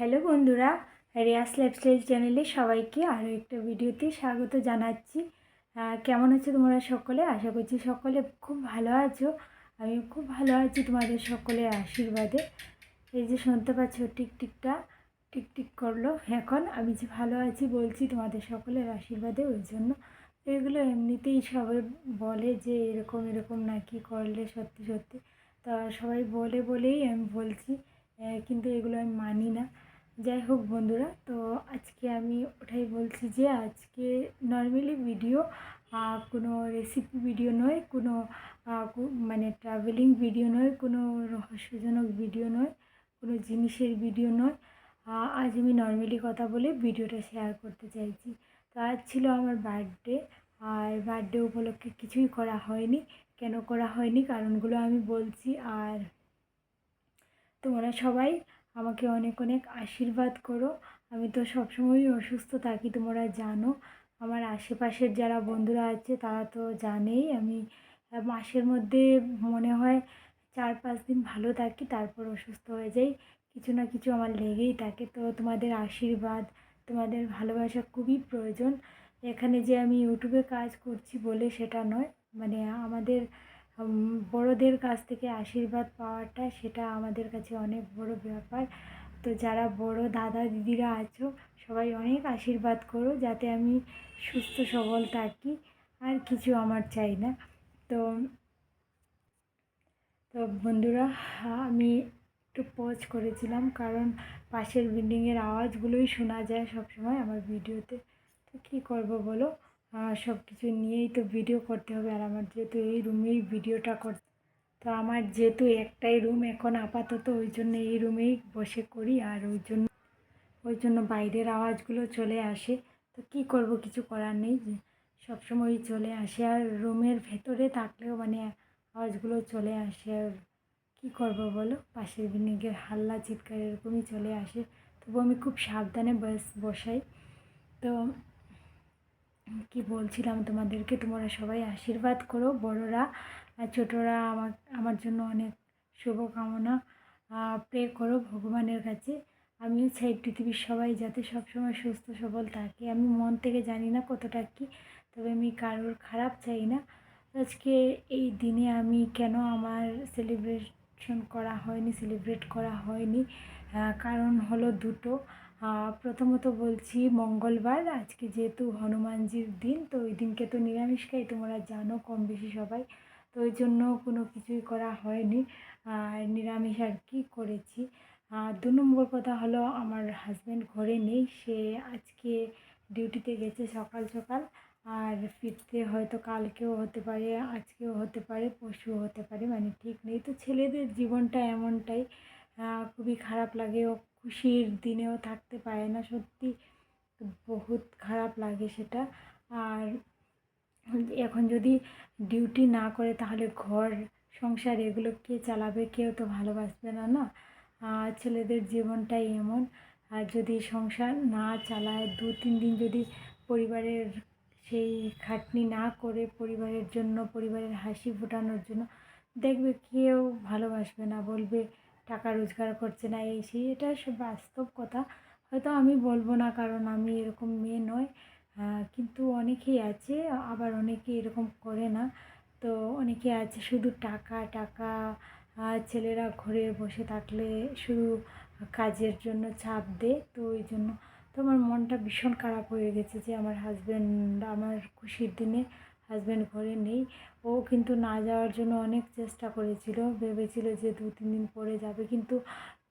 Hello বন্ধুরা Riya's lifestyle চ্যানেলে সবাইকে আরও একটা ভিডিওতে স্বাগত জানাচ্ছি। কেমন আছো তোমরা সকলে? আশা করছি সকলে খুব ভালো আছো। আমি খুব ভালো আছি তোমাদের সকলের আশীর্বাদে। এই যে শুনতে পাচ্ছ, টিকটিকটা টিকটিক করল। এখন আমি যে ভালো আছি বলছি তোমাদের সকলের আশীর্বাদে, ওই জন্য এগুলো এমনিতেই সবাই বলে যে এরকম এরকম নাকি করলে সত্যি সত্যি। তা সবাই বলে বলেই আমি বলছি কিন্তু এগুলো আমি মানি না। যাই হোক বন্ধুরা, তো আজকে আমি ওটাই বলছি যে আজকে নর্মালি ভিডিও কোনো রেসিপি ভিডিও নয়, কোনো মানে ট্রাভেলিং ভিডিও নয়, কোনো রহস্যজনক ভিডিও নয়, কোনো জিনিসের ভিডিও নয়। আজ আমি নর্মালি কথা বলে ভিডিওটা শেয়ার করতে চাইছি। তো আজ ছিল আমার বার্থডে আর বার্থডে উপলক্ষে কিছুই করা হয়নি। কেন করা হয়নি? কারণগুলো আমি বলছি, আর তোমরা সবাই আমাকে অনেক অনেক আশীর্বাদ করো। আমি তো সবসময়ই অসুস্থ থাকি, তোমরা জানো। আমার আশেপাশের যারা বন্ধুরা আছে, তারা তো জানেই। আমি মাসের মধ্যে মনে হয় চার, পাঁচ দিন ভালো থাকি, তারপর অসুস্থ হয়ে যাই। কিছু না কিছু আমার লেগেই থাকে। তো তোমাদের আশীর্বাদ, তোমাদের ভালোবাসা খুবই প্রয়োজন। এখানে যে আমি ইউটিউবে কাজ করছি বলে সেটা নয়। মানে আমাদের বড়দের কাছ থেকে আশীর্বাদ পাওয়াটা সেটা আমাদের কাছে অনেক বড় ব্যাপার। তো যারা বড় দাদা দিদিরা আছো, সবাই অনেক আশীর্বাদ করো যাতে আমি সুস্থ সবল থাকি, আর কিছু আমার চাই না। তো তো বন্ধুরা, আমি একটু পজ করেছিলাম কারণ পাশের বিল্ডিংয়ের আওয়াজগুলোই শোনা যায় সবসময় আমার ভিডিওতে তো কী করব বলো? সব কিছু নিয়েই তো ভিডিও করতে হবে। আর আমার যেহেতু এই রুমেই ভিডিওটা কর, তো আমার যেহেতু একটাই রুম এখন আপাতত ওই জন্য এই রুমেই বসে করি। আর ওই জন্য ওই জন্য বাইরের আওয়াজগুলো চলে আসে। তো কি করব কিছু করার নেই। সবসময়ই চলে আসে। আর রুমের ভেতরে থাকলেও মানে আওয়াজগুলো চলে আসে। আর কী করব বলো? পাশের বিল্ডিংয়ের হাল্লা চিৎকার এরকমই চলে আসে। তবু আমি খুব সাবধানে বস বসাই। তো কি বলছিলাম তোমাদেরকে? তোমরা সবাই আশীর্বাদ করো, বড়রা ছোটরা আমার আমার জন্য অনেক শুভকামনা প্রে করো ভগবানের কাছে। আমিও চাই পৃথিবীর সবাই যাতে সবসময় সুস্থ, সবল থাকে। আমি মন থেকে জানি না কতটা কি, তবে আমি কারোর খারাপ চাই না। আজকে এই দিনে আমি কেন আমার সেলিব্রেশন করা হয়নি সেলিব্রেট করা হয়নি? কারণ হলো দুটো। প্রথমত বলছি মঙ্গলবার, আজকে যেহেতু হনুমানজির দিন, তো ওই দিনকে তো নিরামিষ খাই, তোমরা জানো কম বেশি সবাই, তো ওই জন্য কোনো কিছুই করা হয়নি। আর নিরামিষ আর কি করেছি। দু নম্বর কথা হলো, আমার হাজব্যান্ড ঘরে নেই, সে আজকে ডিউটিতে গেছে সকাল সকাল। আর ফিরতে হয়তো কালকেও হতে পারে, আজকেও হতে পারে, পরশুও হতে পারে মানে ঠিক নেই। তো ছেলেদের জীবনটা এমনটাই খুবই খারাপ লাগে ও খুশির দিনেও থাকতে পারে না সত্যি। বহুত খারাপ লাগে সেটা। আর এখন যদি ডিউটি না করে তাহলে ঘর, সংসার এগুলো কে চালাবে? কেউ তো ভালোবাসবে না না? ছেলেদের জীবনটাই এমন। আর যদি সংসার না চালায়, দু, তিন দিন যদি পরিবারের সেই খাটনি না করে পরিবারের জন্য, পরিবারের হাসি ফোটানোর জন্য, দেখবে কেউ ভালোবাসবে না, বলবে টাকা রোজগার করছে না, এই সেই, এটা বাস্তব কথা। হয়তো আমি বলব না কারণ আমি এরকম মেয়ে নয় কিন্তু অনেকেই আছে, আবার অনেকে এরকম করে না। তো অনেকে আছে শুধু টাকা টাকা ছেলেরা ঘরে বসে থাকলে শুধু কাজের জন্য চাপ দেয়, তো ওই জন্য। তো আমার মনটা ভীষণ খারাপ হয়ে গেছে যে আমার হাজব্যান্ড আমার খুশির দিনে হাজব্যান্ড ঘরে নেই। ও কিন্তু না যাওয়ার জন্য অনেক চেষ্টা করেছিল। ভেবেছিল যে দু, তিন দিন পরে যাবে। কিন্তু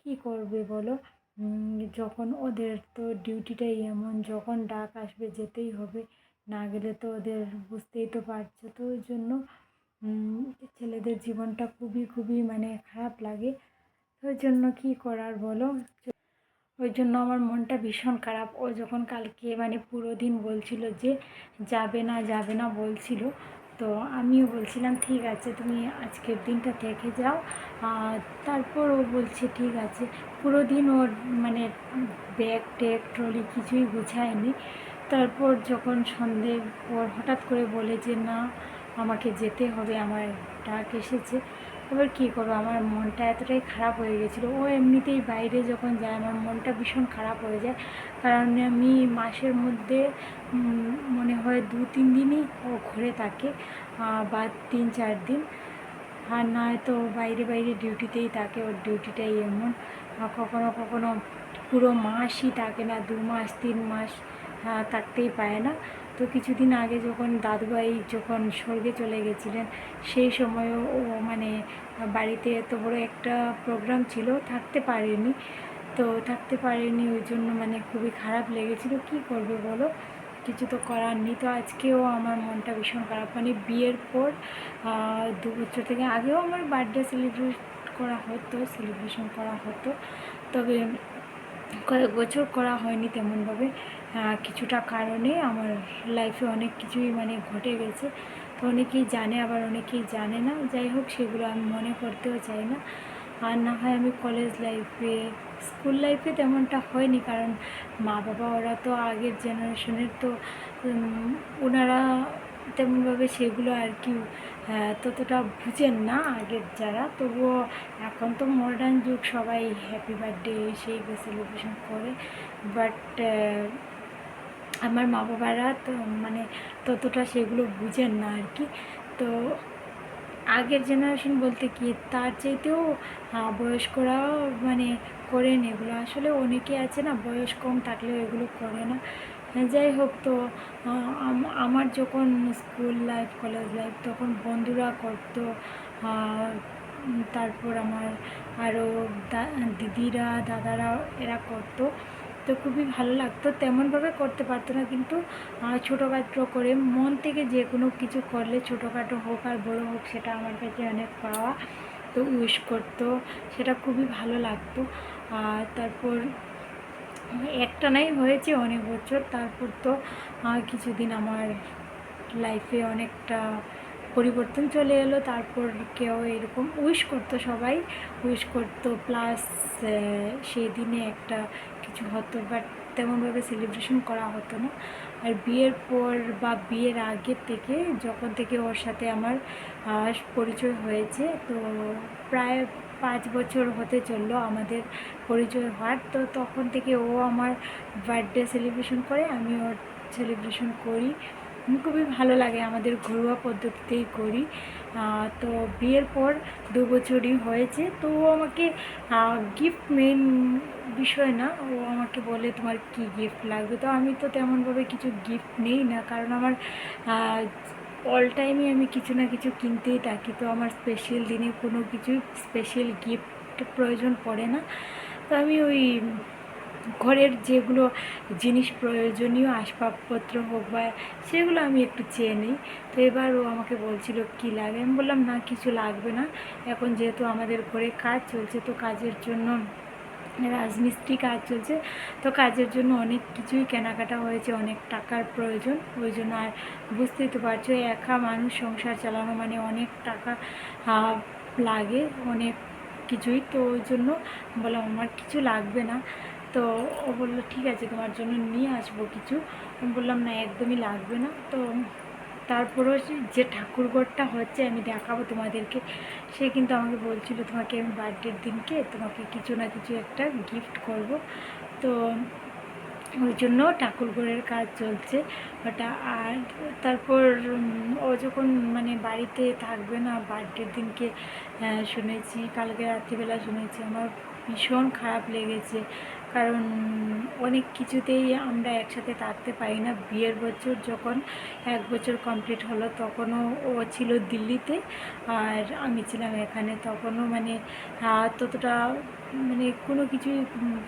কি করবে বলো? যখন ওদের তো ডিউটিটাই এমন, যখন ডাক আসবে যেতেই হবে। না গেলে তো ওদের বুঝতেই তো পারছ। তো ওই জন্য ছেলেদের জীবনটা খুবই খুবই মানে খারাপ লাগে। ওই জন্য কী করার বলো? ওই জন্য আমার মনটা ভীষণ খারাপ। ও যখন কালকে মানে পুরো দিন বলছিল যে যাবে না যাবে না বলছিল, তো আমিও বলছিলাম, ঠিক আছে, তুমি আজকের দিনটা থেকে যাও। তারপর ও বলছে, ঠিক আছে। পুরো দিন ওর মানে ব্যাগ ট্যাগ, ট্রলি কিছুই গুছায়নি। তারপর যখন সন্ধে ওর হঠাৎ করে বলে যে, না, আমাকে যেতে হবে, আমার ডাক এসেছে। এবার কী করব? আমার মনটা এতটাই খারাপ হয়ে গেছিল। ও এমনিতেই বাইরে যখন যায়, আমার মনটা ভীষণ খারাপ হয়ে যায়। কারণ আমি মাসের মধ্যে মনে হয় দু, তিন দিনই ও ঘরে থাকে বা তিন, চার দিন। আর নয়তো বাইরে বাইরে ডিউটিতেই থাকে। ওর ডিউটিটাই এমন। কখনো কখনো পুরো মাসই থাকে না দু মাস তিন মাস আহ, থাকতেই পায় না। তো কিছুদিন আগে যখন দাদুভাই যখন স্বর্গে চলে গেছিলেন সেই সময়ও ও মানে বাড়িতে এত বড় একটা প্রোগ্রাম ছিল থাকতে পারেনি। তো থাকতে পারেনি ওই জন্য মানে খুবই খারাপ লেগেছিল। কি করবে বলো? কিছু তো করার নেই। তো আজকেও আমার মনটা ভীষণ খারাপ। মানে বিয়ের পর দু বছর থেকে আগেও আমার বার্থডে সেলিব্রেট করা হতো সেলিব্রেশন করা হতো। তবে কয়েক বছর করা হয়নি তেমনভাবে। কিছুটা কারণে আমার লাইফে অনেক কিছুই মানে ঘটে গেছে। তো অনেকেই জানে, আবার অনেকেই জানে না। যাই হোক, সেগুলো আমি মনে করতেও চাই না। আর না হয় আমি কলেজ লাইফে স্কুল লাইফে তেমনটা হয়নি, কারণ মা বাবা ওরা তো আগের জেনারেশনের তো ওনারা তেমনভাবে সেগুলো আর কি ততটা বুঝেন না আগের যারা। তবুও এখন তো মডার্ন যুগ সবাই হ্যাপি বার্থডে সেই সেলিব্রেশন করে। বাট আমার মা বাবারা তো মানে ততটা সেগুলো বুঝেন না আর কি। তো আগের জেনারেশন বলতে কি তার চাইতেও আহ, বয়স্করা মানে করেন এগুলো। আসলে অনেকে আছে না বয়স কম থাকলেও এগুলো করে না। যাই হোক তো আমার যখন স্কুল লাইফ, কলেজ লাইফ, তখন বন্ধুরা করতো তারপর আমার আরও দিদিরা, দাদারা এরা করতো। তো খুবই ভালো লাগতো, তেমনভাবে করতে পারতো না, কিন্তু ছোটোখাটো করে মন থেকে যে কোনো কিছু করলে, ছোটোখাটো হোক আর বড়ো হোক, সেটা আমার কাছে অনেক পাওয়া, তো উইশ করতো, সেটা খুবই ভালো লাগতো। আর তারপর একটা নাই, হয়েছে অনেক বছর। তারপর তো কিছুদিন আমার লাইফে অনেকটা পরিবর্তন চলে এলো। তারপর কেউ এরকম উইশ করতো সবাই। উইশ করতো প্লাস সেই দিনে একটা কিছু হতো বাট তেমনভাবে সেলিব্রেশন করা হতো না। আর বিয়ের পর বা বিয়ের আগের থেকে, যখন থেকে ওর সাথে আমার পরিচয় হয়েছে, তো প্রায় পাঁচ বছর হতে চলল আমাদের পরিচয় হওয়ার তো তখন থেকে ও আমার বার্থডে সেলিব্রেশন করে, আমি ওর সেলিব্রেশন করি। খুবই ভালো লাগে আমাদের ঘরোয়া পদ্ধতিতেই করি। তো বিয়ের পর দু বছরই হয়েছে। তো ও আমাকে গিফট মেন বিষয় না, ও আমাকে বলে তোমার কি গিফট লাগবে? তো আমি তো তেমনভাবে কিছু গিফট নেই না, কারণ আমার অল টাইমই আমি কিছু না কিছু কিনতেই থাকি। তো আমার স্পেশাল দিনে কোনো কিছু স্পেশাল গিফট প্রয়োজন পড়ে না। তো আমি ওই ঘরের যেগুলো জিনিস প্রয়োজনীয়, আসবাবপত্র হোক বা সেগুলো আমি একটু চেয়ে নিই। তো এবার ও আমাকে বলছিল, কি লাগে? আমি বললাম, না, কিছু লাগবে না। এখন যেহেতু আমাদের ঘরে কাজ চলছে, তো কাজের জন্য রাজমিস্ত্রি কাজ চলছে। তো কাজের জন্য অনেক কিছুই কেনাকাটা হয়েছে, অনেক টাকার প্রয়োজন। ওই জন্য আর বুঝতেই তো পারছ, একা মানুষ সংসার চালানো মানে অনেক টাকা লাগে অনেক কিছুই। তো ওই জন্য বললাম, আমার কিছু লাগবে না। তো ও বলল, ঠিক আছে, তোমার জন্য নিয়ে আসব কিছু। বললাম, না, একদমই লাগবে না। তো তারপরেও যে ঠাকুরঘরটা হচ্ছে আমি দেখাবো তোমাদেরকে, সে কিন্তু আমাকে বলছিল তোমাকে আমি বার্থডের দিনকে তোমাকে কিছু না কিছু একটা গিফট করব। তো ওই জন্য ঠাকুরঘরের কাজ চলছে। ওটা আর তারপর ও যখন মানে বাড়িতে থাকবে না বার্থডের দিনকে শুনেছি, কালকে রাত্রিবেলা শুনেছি, আমার ভীষণ খারাপ লেগেছে। কারণ অনেক কিছুতেই আমরা একসাথে থাকতে পারি না। বিয়ের বছর যখন এক বছর কমপ্লিট হলো তখনও ও ছিল দিল্লিতে আর আমি ছিলাম এখানে। তখনও মানে ততটা মানে কোনো কিছুই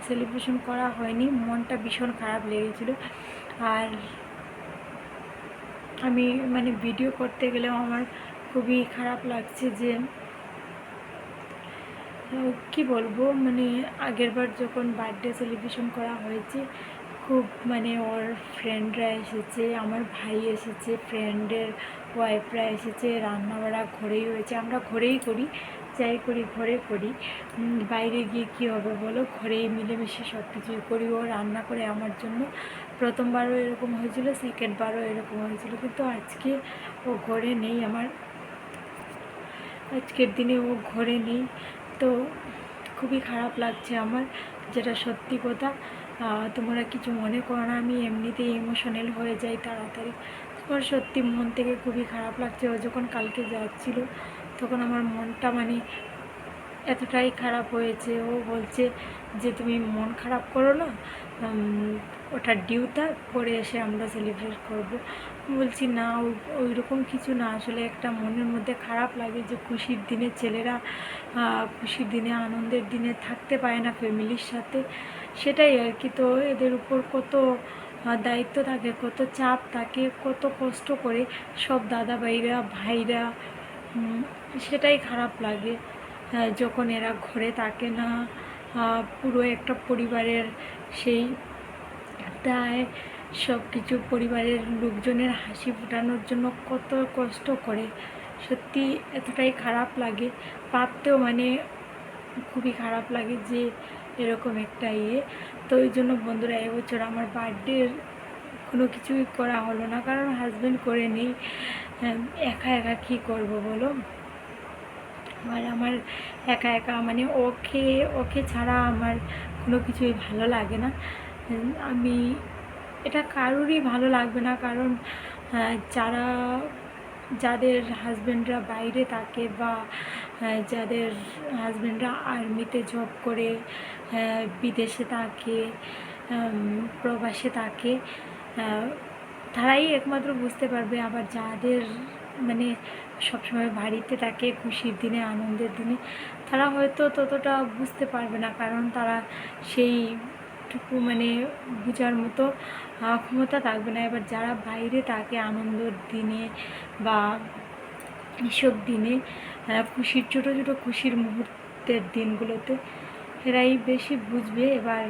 সেলিব্রেশন করা হয়নি। মনটা ভীষণ খারাপ লেগেছিলো। আর আমি মানে ভিডিও করতে গেলেও আমার খুবই খারাপ লাগছে যে কি বলব? মানে আগেরবার যখন বার্থডে সেলিব্রেশন করা হয়েছে, খুব মানে ওর ফ্রেন্ডরা এসেছে, আমার ভাই এসেছে ফ্রেন্ডের ওয়াইফরা এসেছে, রান্নাবাড়া ঘরেই হয়েছে আমরা ঘরেই করি, যাই করি ঘরে করি। বাইরে গিয়ে কী হবে বলো? ঘরেই মিলেমিশে সব কিছুই করি। ও রান্না করে আমার জন্য। প্রথমবারও এরকম হয়েছিল সেকেন্ডবারও এরকম হয়েছিল। কিন্তু আজকে ও ঘরে নেই আমার। আজকের দিনে ও ঘরে নেই। তো খুবই খারাপ লাগছে আমার, যেটা সত্যি কথা। তোমরা কিছু মনে করো না, আমি এমনিতেই ইমোশনাল হয়ে যাই তাড়াতাড়ি। তোমার সত্যি মন থেকে খুবই খারাপ লাগছে। ও যখন কালকে যাচ্ছিল, তখন আমার মনটা মানে এতটাই খারাপ হয়েছে। ও বলছে যে, তুমি মন খারাপ করো না ওটা ডিউটা করে এসে আমরা সেলিব্রেট করব। বলছি, না ওই রকম কিছু না। আসলে একটা মনের মধ্যে খারাপ লাগে যে খুশির দিনে ছেলেরা খুশির দিনে, আনন্দের দিনে থাকতে পারে না ফ্যামিলির সাথে। সেটাই আর কি। তো এদের উপর কত দায়িত্ব থাকে, কত চাপ থাকে, কত কষ্ট করে সব দাদা ভাইরা ভাইরা সেটাই খারাপ লাগে। যখন এরা ঘরে থাকে না পুরো একটা পরিবারের সেই দায় সব কিছু পরিবারের লোকজনের হাসি ফোটানোর জন্য কত কষ্ট করে। সত্যি এতটাই খারাপ লাগে। ভাবতেও মানে খুবই খারাপ লাগে যে এরকম একটা ইয়ে। তো ওই জন্য বন্ধুরা এবছর আমার বার্থডে কোনো কিছুই করা হলো না। কারণ হাজব্যান্ড করে নেই। আহ, একা একা কী করব বলো? আর আমার একা একা মানে ওকে ওকে ছাড়া আমার কোনো কিছুই ভালো লাগে না। আমি, এটা কারোরই ভালো লাগবে না। কারণ যারা, যাদের হাজব্যান্ডরা বাইরে থাকে বা যাদের হাজব্যান্ডরা আর্মিতে জব করে বিদেশে থাকে প্রবাসে থাকে তারাই একমাত্র বুঝতে পারবে। আবার যাদের মানে সবসময় বাড়িতে থাকে, খুশির দিনে, আনন্দের দিনে, তারা হয়তো ততটা বুঝতে পারবে না। কারণ তারা সেইটুকু মানে বোঝার মতো ক্ষমতা থাকবে না। এবার যারা বাইরে থাকে আনন্দের দিনে বা এসব দিনে খুশির, ছোটো ছোটো খুশির মুহূর্তের দিনগুলোতে, এরাই বেশি বুঝবে। এবার